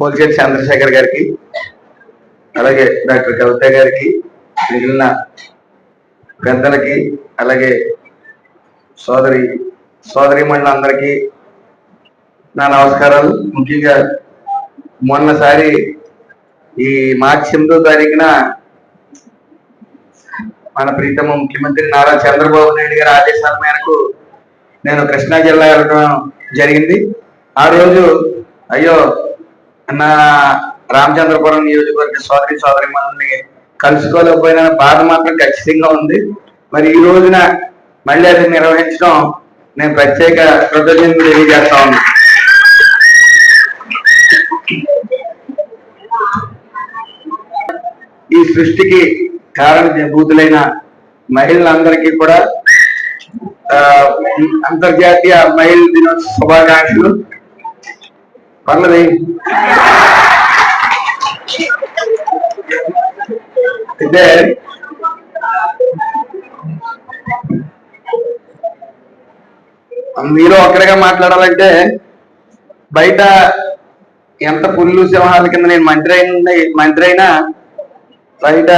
పోల్చేటి చంద్రశేఖర్ గారికి అలాగే డాక్టర్ కవిత గారికి మిగిలిన పెద్దలకి అలాగే సోదరి సోదరి మండలందరికీ నా నమస్కారాలు. ముఖ్యంగా మొన్నసారి ఈ మార్చి ఎనిమిదో తారీఖున మన ప్రీతమ ముఖ్యమంత్రి నారా చంద్రబాబు నాయుడు గారి ఆదేశాల మేరకు నేను కృష్ణా జిల్లా వెళ్ళడం జరిగింది. ఆ రోజు అయ్యో అన్న రామచంద్రపురం నియోజకవర్గ సోదరి సోదరి మనల్ని కలుసుకోలేకపోయిన బాధ మాత్రం ఖచ్చితంగా ఉంది. మరి ఈ రోజున మళ్ళీ అది నిర్వహించడం నేను ప్రత్యేక కృతజ్ఞతలు తెలియజేస్తా ఉన్నాను ఈ సృష్టికి కారణభూతులైన మహిళలందరికీ కూడా అంతర్జాతీయ మహిళ దినోత్సవ శుభాకాంక్షలు. పర్లేదు. అయితే మీరు ఒక్కడిగా మాట్లాడాలంటే బయట ఎంత పుల్లు సింహాల కింద నేను మంత్రి అయిన మంత్రి అయినా బయట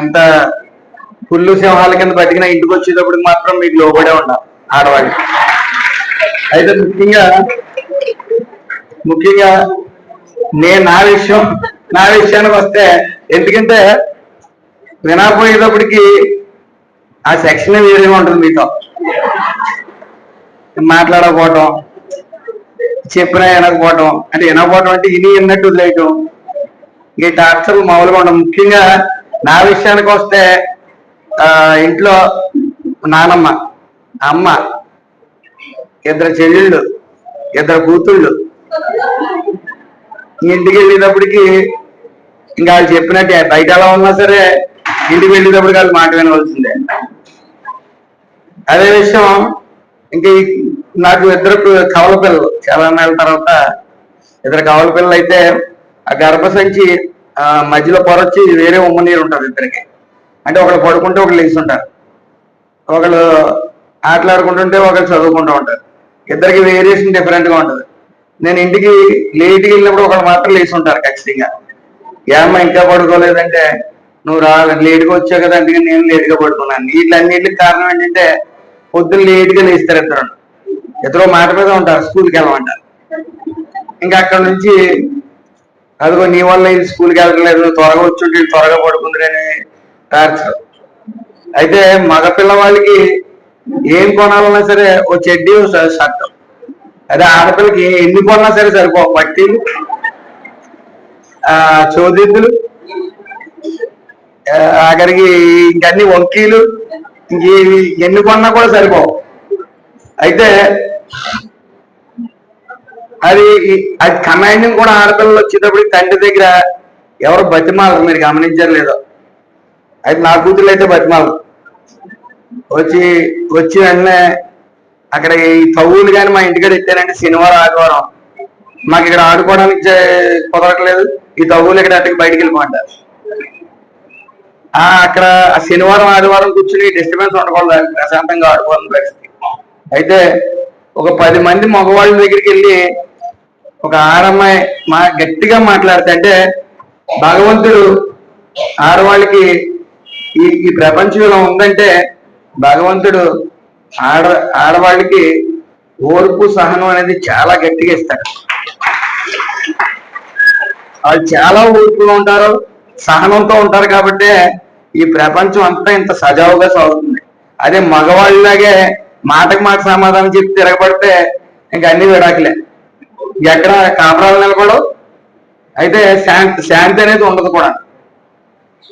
ఎంత పుల్లు సింహాల కింద బతికిన ఇంటికి వచ్చేటప్పుడు మాత్రం మీకు లోబడే ఉండాలి ఆడవాళ్ళు. అయితే ముఖ్యంగా ముఖ్యంగా నేను నా విషయం నా విషయానికి వస్తే ఎందుకంటే వినకపోయేటప్పటికి ఆ సెక్షన్ వేరేగా ఉంటుంది మీతో? మాట్లాడకపోవటం చెప్పినా వినకపోవటం అంటే వినకపోవటం అంటే ఇని విన్నట్టు వదిలేయటం. ఈ టార్చర్లు మామూలుగా ఉండవు ముఖ్యంగా నా విషయానికి వస్తే ఇంట్లో నానమ్మ అమ్మ ఇద్దరు చెల్లెళ్ళు ఇద్దరు కూతుళ్ళు ఇంటికి వెళ్ళేటప్పటికి ఇంకా వాళ్ళు చెప్పినట్టే బయట ఎలా ఉన్నా సరే ఇంటికి వెళ్ళేటప్పుడు వాళ్ళు మాట వినవలసిందే. అదే విషయం ఇంకా నాకు ఇద్దరు కవల పిల్లలు. చాలా నెలల తర్వాత ఇద్దరు కవల పిల్లలు అయితే ఆ గర్భసంచి సంచి మధ్యలో పొరొచ్చి వేరే ఉమ్మ నీరు ఉంటుంది ఇద్దరికి. అంటే ఒకళ్ళు పడుకుంటే ఒకళ్ళు లేచి ఉంటారు ఒకళ్ళు ఆటలాడుకుంటుంటే ఒకళ్ళు చదువుకుంటూ ఉంటారు. ఇద్దరికి వేరియేషన్ డిఫరెంట్గా ఉంటుంది. నేను ఇంటికి లేట్కి వెళ్ళినప్పుడు ఒకళ్ళు మాత్రం లేచి ఉంటారు ఖచ్చితంగా. ఏమ్మా ఇంకా పడుకోలేదంటే నువ్వు రా లేట్గా వచ్చావు కదా అందుకని నేను లేట్గా పడుకున్నాను. వీటిలన్నిటికి కారణం ఏంటంటే పొద్దున్న లేట్గా లేస్తారు ఇద్దరు. ఇద్దరు మాట మీద ఉంటారు స్కూల్కి వెళ్ళమంటారు. ఇంకా అక్కడ నుంచి అదిగో నీ వల్ల ఇది స్కూల్కి వెళ్ళట్లేదు త్వరగా వచ్చుంటే ఉంటే త్వరగా పడుకుందరని టార్చర్. అయితే మగ పిల్లవాళ్ళకి ఏం కొనాలన్నా సరే ఓ చెడ్డీ ఓ షర్ట్. అదే ఆడపిల్లకి ఎన్ని కొన్నా సరే సరిపో పట్టీలు ఆ చోదిద్దులు అక్కడికి ఆఖరికి ఇంకన్ని వంకీలు ఇంక ఎన్ని కొన్నా కూడా సరిపోవు. అయితే అది అది కమాండింగ్ కూడా ఆడపిల్లలు వచ్చేటప్పుడు తండ్రి దగ్గర ఎవరు బతిమాలరు మీరు గమనించారు లేదో. అయితే నా కూతురు అయితే బతిమాలరు. వచ్చి వచ్చి వెంటనే అక్కడ ఈ తవ్వులు కానీ మా ఇంటికాడ ఎత్తారంటే శనివారం ఆదివారం. మాకు ఇక్కడ ఆడుకోవడానికి కుదరట్లేదు. ఈ తవ్వులు ఇక్కడ అట్టుకు బయటికి వెళ్ళిపోంటారు అక్కడ శనివారం ఆదివారం కూర్చుని డిస్టర్బెన్స్ ఉండకూడదు. ప్రశాంతంగా ఆడుకోవాలని పరిస్థితి. అయితే ఒక పది మంది మగవాళ్ళ దగ్గరికి వెళ్ళి ఒక ఆడమ్మాయి మా గట్టిగా మాట్లాడితే అంటే భగవంతుడు ఆడవాళ్ళకి ఈ ఈ ప్రపంచం ఇలా ఉందంటే భగవంతుడు ఆడ ఆడవాళ్ళకి ఓర్పు సహనం అనేది చాలా గట్టిగా ఇస్తారు. వాళ్ళు చాలా ఓర్పుగా ఉంటారు సహనంతో ఉంటారు కాబట్టి ఈ ప్రపంచం అంతా ఇంత సజావుగా సాగుతుంది. అదే మగవాళ్ళలాగే మాటకు మాట సమాధానం చెప్పి తిరగబడితే ఇంక అన్ని విడాకులే. ఎక్కడ కాపురాలు నిలబడవు. అయితే శాంతి శాంతి అనేది ఉండదు కూడా.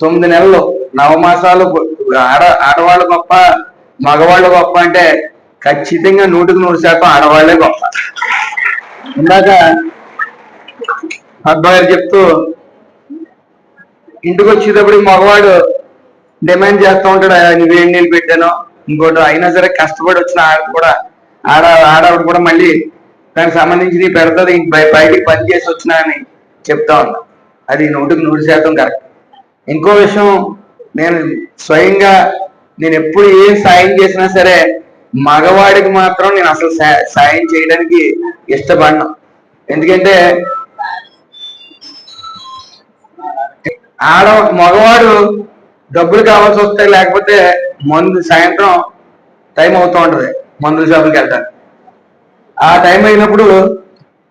తొమ్మిది నెలలు నవమాసాలు ఆడ ఆడవాళ్ళు గొప్ప మగవాళ్ళు గొప్ప అంటే ఖచ్చితంగా నూటికి నూరు శాతం ఆడవాళ్ళే గొప్ప. ఇందాక అబ్బాయి చెప్తూ ఇంటికి వచ్చేటప్పుడు మగవాడు డిమాండ్ చేస్తూ ఉంటాడు నువ్వేం నీళ్ళు పెట్టాను? ఇంకోటి అయినా సరే కష్టపడి వచ్చిన ఆడ కూడా ఆడ ఆడవాడు కూడా మళ్ళీ దానికి సంబంధించి నీ పెడతాది బయటికి పని చేసి వచ్చినా అని చెప్తా ఉన్నా. అది నూటికి నూరు శాతం కరెక్ట్. ఇంకో విషయం నేను స్వయంగా నేను ఎప్పుడు ఏం సాయం చేసినా సరే మగవాడికి మాత్రం నేను అసలు సాయం చేయడానికి ఇష్టపడను. ఎందుకంటే ఆడ మగవాడు డబ్బులు కావాల్సి వస్తాయి లేకపోతే మందు సాయంత్రం టైం అవుతూ ఉంటుంది మందుల షాపులకి వెళ్తాను ఆ టైం అయినప్పుడు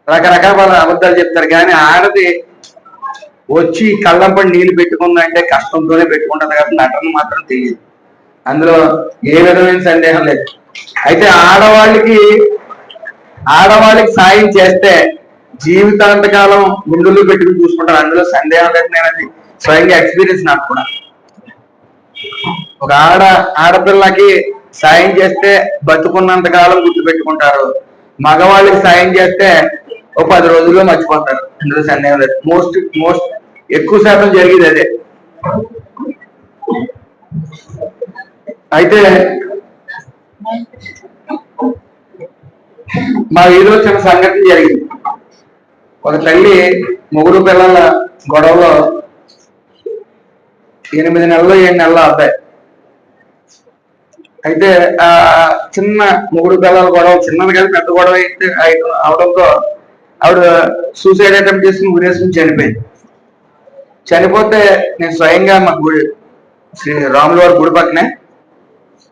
రకరకాల అబద్ధాలు చెప్తారు. కానీ ఆడది వచ్చి కళ్ళంపడి నీళ్ళు పెట్టుకుందంటే కష్టంతోనే పెట్టుకుంటుంది కాబట్టి నటన మాత్రం తెలియదు. అందులో ఏ విధమైన సందేహం లేదు. అయితే ఆడవాళ్ళకి ఆడవాళ్ళకి సాయం చేస్తే జీవితాంతకాలం గుండెల్లో పెట్టుకుని చూసుకుంటారు. అందులో సందేహం లేదు నేను అది స్వయంగా ఎక్స్పీరియన్స్ నాకు కూడా. ఒక ఆడ ఆడపిల్లకి సాయం చేస్తే బతుకున్నంత కాలం గుర్తు పెట్టుకుంటారు మగవాళ్ళకి సాయం చేస్తే ఒక పది రోజుల్లో మర్చిపోతారు. అందులో సందేహం లేదు. మోస్ట్ మోస్ట్ ఎక్కువ శాతం జరిగేది అదే. అయితే మా వీధిలో చిన్న సంఘటన జరిగింది. ఒక తల్లి ముగ్గురు పిల్లల గొడవలో ఎనిమిది నెలలు ఏడు నెలల అబ్బాయి. అయితే ఆ చిన్న ముగ్గురు పిల్లల గొడవ చిన్నది కాదు పెద్ద గొడవ అయితే అవడంతో ఆవిడ సూసైడ్ అటెంప్ట్ చేసుకుని ఉరేసుకుని చనిపోయింది. చనిపోతే నేను స్వయంగా మా గుడి శ్రీ రాముల గుడి పక్కనే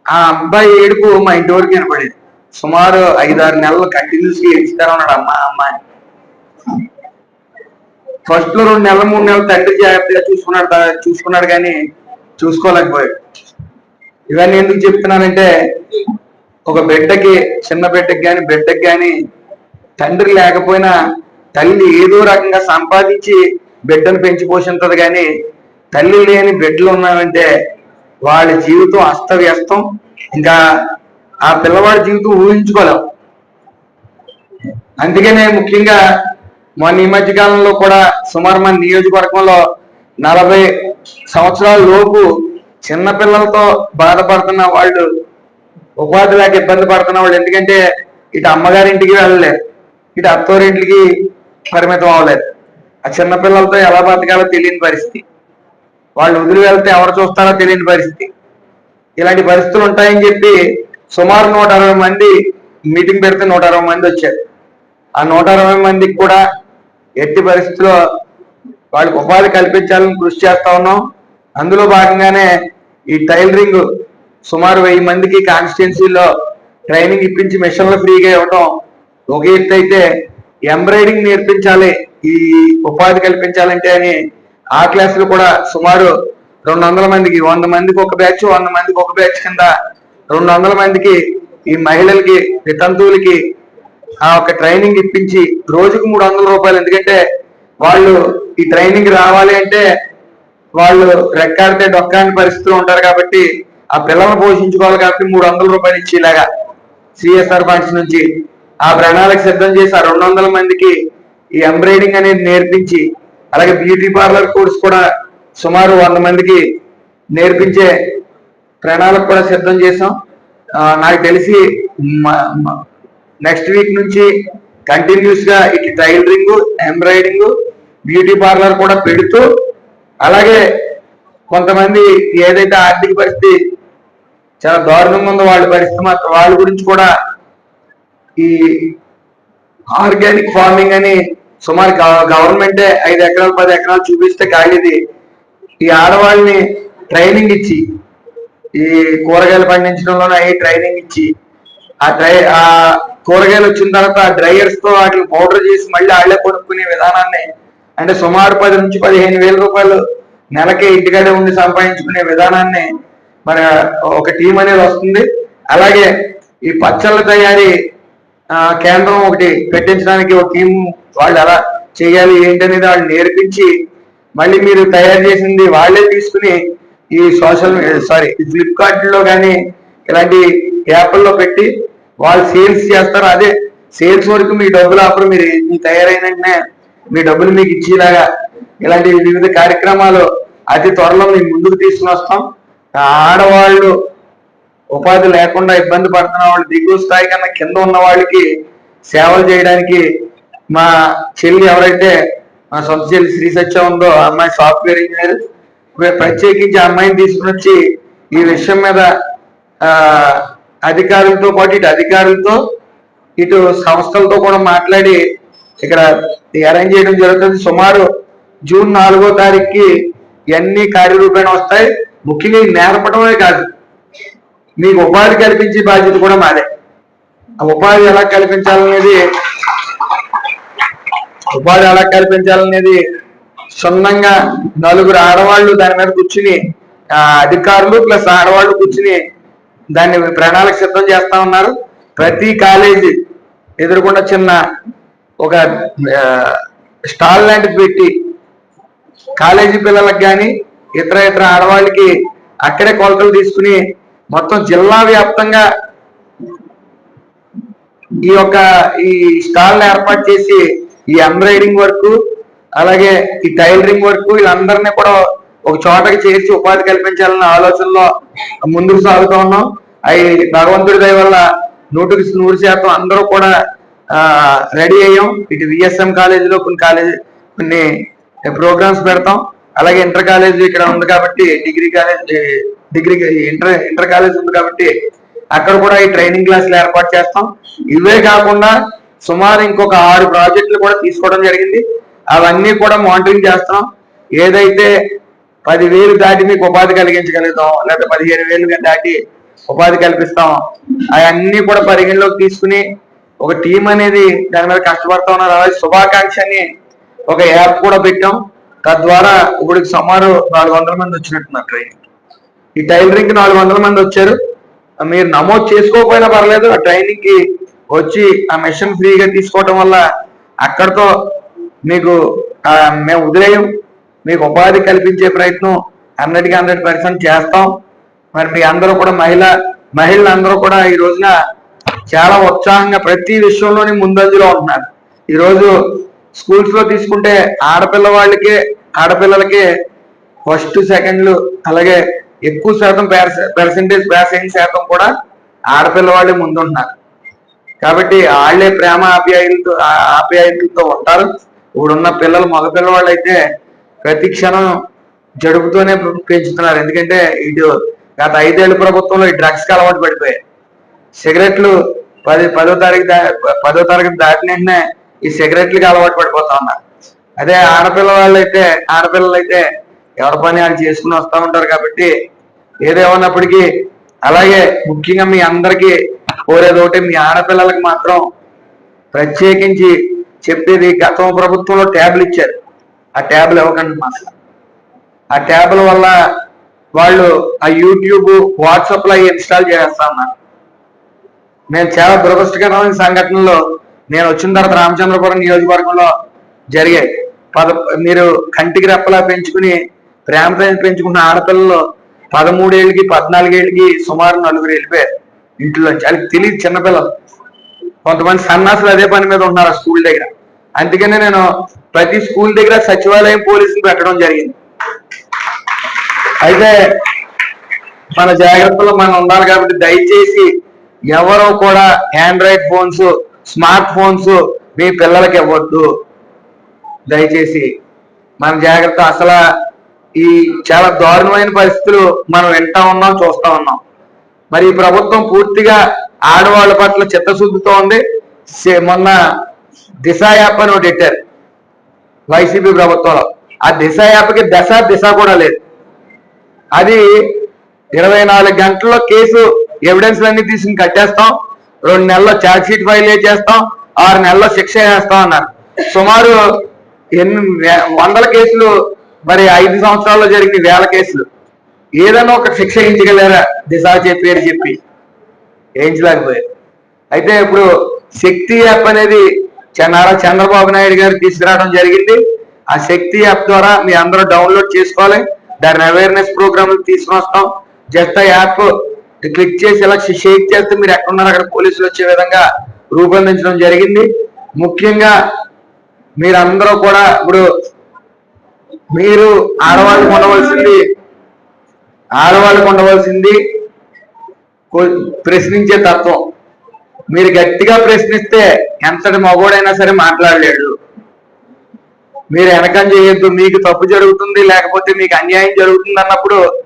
ఆ అబ్బాయి ఏడుపు మా ఇంటి వరకు వినపడేది. సుమారు ఐదారు నెలలు కంటిన్యూస్గా ఏడుస్తానే ఉన్నాడు అమ్మ అమ్మాయి ఫస్ట్లో రెండు నెలలు మూడు నెలలు తండ్రి జాగ్రత్తగా చూసుకున్నాడు చూసుకున్నాడు కానీ చూసుకోలేకపోయాడు. ఇవన్నీ ఎందుకు చెప్తున్నానంటే ఒక బిడ్డకి చిన్న బిడ్డకి కానీ బిడ్డకి కానీ తండ్రి లేకపోయినా తల్లి ఏదో రకంగా సంపాదించి బిడ్డను పెంచి పోషించదు కానీ తల్లి లేని బిడ్డలు ఉన్నామంటే వాళ్ళ జీవితం అస్తవ్యస్తం. ఇంకా ఆ పిల్లవాడి జీవితం ఊహించుకోలేం. అందుకనే ముఖ్యంగా మొన్న ఈ మధ్య కాలంలో కూడా సుమారు మన నియోజకవర్గంలో నలభై సంవత్సరాల లోపు చిన్న పిల్లలతో బాధపడుతున్న వాళ్ళు ఉపాధి లేక ఇబ్బంది పడుతున్న వాళ్ళు ఎందుకంటే ఇటు అమ్మగారింటికి వెళ్ళలేరు ఇటు అత్తోరింటికి పరిమితం అవ్వలేదు. ఆ చిన్న పిల్లలతో ఎలా బతకాలో తెలియని పరిస్థితి. వాళ్ళు వదిలి వెళ్తే ఎవరు చూస్తారో తెలియని పరిస్థితి. ఇలాంటి పరిస్థితులు ఉంటాయని చెప్పి సుమారు నూట అరవై మంది మీటింగ్ పెడితే నూట అరవై మంది వచ్చారు. ఆ నూట అరవై మందికి కూడా ఎట్టి పరిస్థితుల్లో వాళ్ళకి ఉపాధి కల్పించాలని కృషి చేస్తా ఉన్నాం. అందులో భాగంగానే ఈ టైలరింగ్ సుమారు వెయ్యి మందికి కాన్స్టిట్యున్సీలో ట్రైనింగ్ ఇప్పించి మిషన్లు ఫ్రీగా ఇవ్వటం ఒక ఎత్తు అయితే ఎంబ్రాయిడింగ్ నేర్పించాలి ఈ ఉపాధి కల్పించాలంటే అని ఆ క్లాసులు కూడా సుమారు రెండు వందల మందికి వంద మందికి ఒక బ్యాచ్ వంద మందికి ఒక బ్యాచ్ కింద రెండు వందల మందికి ఈ మహిళలకి వితంతువులకి ఆ ఒక ట్రైనింగ్ ఇప్పించి రోజుకు మూడు వందల రూపాయలు. ఎందుకంటే వాళ్ళు ఈ ట్రైనింగ్ రావాలి అంటే వాళ్ళు రెక్కాడితే డొక్కాని పరిస్థితులు ఉంటారు కాబట్టి ఆ పిల్లలను పోషించుకోవాలి కాబట్టి మూడు వందల రూపాయలు ఇచ్చేలాగా సిఎస్ఆర్ ఫండ్స్ నుంచి ఆ ప్రణాళిక సిద్ధం చేసి ఆ రెండు వందల మందికి ఈ ఎంబ్రాయిడింగ్ అనేది నేర్పించి అలాగే బ్యూటీ పార్లర్ కోర్స్ కూడా సుమారు వంద మందికి నేర్పించే ప్రణాళిక కూడా సిద్ధం చేసాం నాకు తెలిసి నెక్స్ట్ వీక్ నుంచి కంటిన్యూస్గా ఇటు టైలరింగ్ ఎంబ్రాయిడింగ్ బ్యూటీ పార్లర్ కూడా పెడుతూ అలాగే కొంతమంది ఏదైతే ఆర్థిక పరిస్థితి చాలా దారుణంగా ఉందో వాళ్ళ పరిస్థితి మాత్రం వాళ్ళ గురించి కూడా ఈ ఆర్గానిక్ ఫార్మింగ్ అని సుమారు గవర్నమెంటే ఐదు ఎకరాలు పది ఎకరాలు చూపిస్తే ఖాళీది. ఈ ఆడవాళ్ళని ట్రైనింగ్ ఇచ్చి ఈ కూరగాయలు పండించడంలోనే అయ్యి ట్రైనింగ్ ఇచ్చి ఆ డ్రై ఆ కూరగాయలు వచ్చిన తర్వాత ఆ డ్రైయర్స్తో వాటిని పౌడర్ చేసి మళ్ళీ వాళ్ళే కొనుక్కునే విధానాన్ని అంటే సుమారు పది నుంచి పదిహేను వేల రూపాయలు నెలకి ఇంటికాడే ఉండి సంపాదించుకునే విధానాన్ని మన ఒక టీం అనేది వస్తుంది. అలాగే ఈ పచ్చళ్ళ తయారీ కేంద్రం ఒకటి పెట్టించడానికి ఒక టీం వాళ్ళు ఎలా చేయాలి ఏంటనేది వాళ్ళు నేర్పించి మళ్ళీ మీరు తయారు చేసింది వాళ్ళే తీసుకుని ఈ సోషల్ సారీ ఫ్లిప్కార్ట్లో కానీ ఇలాంటి యాప్ల్లో పెట్టి వాళ్ళు సేల్స్ చేస్తారు. అదే సేల్స్ వరకు మీ డబ్బులు అప్పుడు మీరు మీ తయారైన వెంటనే మీ డబ్బులు మీకు ఇచ్చేలాగా ఇలాంటి వివిధ కార్యక్రమాలు అతి త్వరలో మేము ముందుకు తీసుకుని వస్తాం. ఆడవాళ్ళు ఉపాధి లేకుండా ఇబ్బంది పడుతున్న వాళ్ళు దిగువ స్థాయి కన్నా కింద ఉన్న వాళ్ళకి సేవలు చేయడానికి మా చెల్లి ఎవరైతే మా సొంత చెల్లి శ్రీ సత్య ఉందో అమ్మాయి సాఫ్ట్వేర్ ఇంజనీర్ ప్రత్యేకించి ఆ అమ్మాయిని తీసుకుని వచ్చి ఈ విషయం మీద అధికారులతో పాటు ఇటు అధికారులతో ఇటు సంస్థలతో కూడా మాట్లాడి ఇక్కడ అరేంజ్ చేయడం జరుగుతుంది. సుమారు జూన్ నాలుగో తారీఖుకి ఇవన్నీ కార్యరూపేణ వస్తాయి? ముఖ్యంగా ఈ నేర్పడమే కాదు. మీకు ఉపాధి కల్పించే బాధ్యత కూడా మాదే. ఆ ఉపాధి ఎలా కల్పించాలనేది ఉపాధి ఎలా కల్పించాలనేది క్షుణ్ణంగా నలుగురు ఆడవాళ్ళు దాని మీద కూర్చుని అధికారులు ప్లస్ ఆడవాళ్ళు కూర్చుని దాన్ని ప్రణాళిక సిద్ధం చేస్తా ఉన్నారు. ప్రతి కాలేజీ ఎదురుకుండా చిన్న ఒక స్టాల్ లాంటిది పెట్టి కాలేజీ పిల్లలకు కానీ ఇతర ఇతర ఆడవాళ్ళకి అక్కడే కొలతలు తీసుకుని మొత్తం జిల్లా వ్యాప్తంగా ఈ యొక్క ఈ స్టాల్ ఏర్పాటు చేసి ఈ ఎంబ్రాయిడింగ్ వర్క్ అలాగే ఈ టైలరింగ్ వర్క్ వీళ్ళందరినీ కూడా ఒక చోటకి చేర్చి ఉపాధి కల్పించాలన్న ఆలోచనలో ముందుకు సాగుతూ ఉన్నాం. అవి భగవంతుడి దయ వల్ల నూటికి నూరు శాతం అందరూ కూడా రెడీ అయ్యాం. ఇటు విఎస్ఎం కాలేజీలో కొన్ని కాలేజీ కొన్ని ప్రోగ్రామ్స్ పెడతాం. అలాగే ఇంటర్ కాలేజ్ ఇక్కడ ఉంది కాబట్టి degree college degree inter inter college ఉంది కాబట్టి అక్కడ కూడా ఈ ట్రైనింగ్ క్లాసులు ఏర్పాటు చేస్తాం. ఇవే కాకుండా సుమారు ఇంకొక ఆరు ప్రాజెక్టులు కూడా తీసుకోవడం జరిగింది. అవన్నీ కూడా మానిటరింగ్ చేస్తాం. ఏదైతే పదివేలు దాటి మీకు ఉపాధి కలిగించగలుగుతాం లేదా పదిహేను వేలు దాటి ఉపాధి కల్పిస్తాం అవన్నీ కూడా పరిగణలోకి తీసుకుని ఒక టీం అనేది దాని మీద కష్టపడతా ఉన్నారు. అలాగే శుభాకాంక్ష అని ఒక యాప్ కూడా పెట్టాం. తద్వారా ఇప్పుడు సుమారు నాలుగు వందల మంది వచ్చినట్టున్నారు ట్రైనింగ్ ఈ టైలరింగ్కి నాలుగు వందల మంది వచ్చారు. మీరు నమోదు చేసుకోకపోయినా పర్లేదు ఆ ట్రైనింగ్కి వచ్చి ఆ మిషన్ ఫ్రీగా తీసుకోవటం వల్ల అక్కడతో మీకు మేము వదిలేయం మీకు ఉపాధి కల్పించే ప్రయత్నం హండ్రెడ్కి హండ్రెడ్ పర్సెంట్ చేస్తాం. మరి మీ అందరూ కూడా మహిళ మహిళలు అందరూ కూడా ఈ రోజున చాలా ఉత్సాహంగా ప్రతి విషయంలోని ముందంజలో ఉంటున్నారు. ఈరోజు స్కూల్స్లో తీసుకుంటే ఆడపిల్ల వాళ్ళకి ఆడపిల్లలకి ఫస్ట్ సెకండ్లు అలాగే ఎక్కువ శాతం పర్సెంటేజ్ ప్యాసింగ్ శాతం కూడా ఆడపిల్ల వాళ్ళే ముందుంటున్నారు. కాబట్టి వాళ్ళే ప్రేమ ఆప్యాయులతో ఆ- ఉంటారు. ఇప్పుడున్న పిల్లలు మగ పిల్లవాళ్ళు అయితే ప్రతి క్షణం జడుపుతూనే పెంచుతున్నారు. ఎందుకంటే ఇటు గత ఐదేళ్ళ ప్రభుత్వంలో ఈ డ్రగ్స్కి అలవాటు పడిపోయాయి. సిగరెట్లు పది పదో తారీఖు పదో తరగతి దాటిన వెంటనే ఈ సిగరెట్లకి అలవాటు పడిపోతా ఉన్నారు. అదే ఆడపిల్ల వాళ్ళు అయితే ఆడపిల్లలు అయితే ఎవరి పని వాళ్ళు చేసుకుని వస్తూ ఉంటారు కాబట్టి ఏదేమన్నప్పటికీ అలాగే ముఖ్యంగా మీ అందరికీ కోరేది ఒకటి మీ ఆడపిల్లలకి మాత్రం ప్రత్యేకించి చెప్పేది గతం ప్రభుత్వంలో ట్యాబ్లు ఇచ్చారు. ఆ ట్యాబ్లు ఇవ్వకండి మాకు ఆ ట్యాబ్ల వల్ల వాళ్ళు ఆ యూట్యూబ్ వాట్సాప్లో అవి ఇన్స్టాల్ చేస్తా ఉన్నారు. నేను చాలా దురదృష్టకరమైన సంఘటనలు నేను వచ్చిన తర్వాత రామచంద్రపురం నియోజకవర్గంలో జరిగాయి. పద మీరు కంటికి రెప్పలా పెంచుకుని ప్రేమతో పెంచుకున్న ఆడపిల్లలు పదమూడేళ్ళకి పద్నాలుగేళ్ళకి సుమారు నలుగురు వెళ్ళిపోయారు ఇంట్లోంచి. వాళ్ళకి తెలియదు చిన్నపిల్లలు. కొంతమంది సన్నాసులు అదే పని మీద ఉన్నారు ఆ స్కూల్ దగ్గర. అందుకనే నేను ప్రతి స్కూల్ దగ్గర సచివాలయం పోలీసులు పెట్టడం జరిగింది. అయితే మన జాగ్రత్తలో మనం ఉండాలి కాబట్టి దయచేసి ఎవరో కూడా ఆండ్రాయిడ్ ఫోన్స్ స్మార్ట్ ఫోన్స్ మీ పిల్లలకి ఇవ్వద్దు. దయచేసి మన జాగ్రత్త అసలు ఈ చాలా దారుణమైన పరిస్థితులు మనం వింటా ఉన్నాం చూస్తా ఉన్నాం. మరి ఈ ప్రభుత్వం పూర్తిగా ఆడవాళ్ళ పట్ల చిత్తశుద్ధితో ఉంది. మొన్న దిశ యాప్ అని ఒకటి పెట్టారు వైసీపీ ప్రభుత్వంలో. ఆ దిశ యాప్కి దశ దిశ కూడా లేదు. అది ఇరవై నాలుగు గంటల్లో కేసు ఎవిడెన్స్ అన్నీ తీసుకుని కట్టేస్తాం. రెండు నెలల్లో ఛార్జ్ షీట్ ఫైల్ చేస్తాం. ఆరు నెలల్లో శిక్ష వేస్తాం అన్నారు. సుమారు ఎన్ని వందల కేసులు మరి ఐదు సంవత్సరాల్లో జరిగిన వేల కేసులు. ఏదైనా ఒక శిక్ష వేయించగలరా దిశ చెప్పి పేరు చెప్పి. వేయించలేకపోయారు అయితే ఇప్పుడు శక్తి యాప్ అనేది నారా చంద్రబాబు నాయుడు గారు తీసుకురావడం జరిగింది. ఆ శక్తి యాప్ ద్వారా మీ అందరూ డౌన్లోడ్ చేసుకోవాలి. దాని అవేర్నెస్ ప్రోగ్రామ్ తీసుకుని వస్తాం. జస్ట్ ఆ యాప్ క్లిక్ చేసి ఇలా షేక్ చేస్తే మీరు ఎక్కడున్నారు అక్కడ పోలీసులు వచ్చే విధంగా రూపొందించడం జరిగింది. ముఖ్యంగా మీరందరూ కూడా ఇప్పుడు మీరు ఆడవాళ్ళకు ఉండవలసింది ఆడవాళ్ళకు ఉండవలసింది కొ- ప్రశ్నించే తత్వం. మీరు గట్టిగా ప్రశ్నిస్తే ఎంతటి మగోడైనా సరే మాట్లాడలేడు. మీరు వెనకం చేయొద్దు మీకు తప్పు జరుగుతుంది లేకపోతే మీకు అన్యాయం జరుగుతుంది అన్నప్పుడు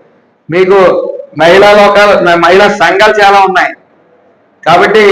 మీకు మహిళా లోకాలు మహిళా సంఘాలు చాలా ఉన్నాయి. కాబట్టి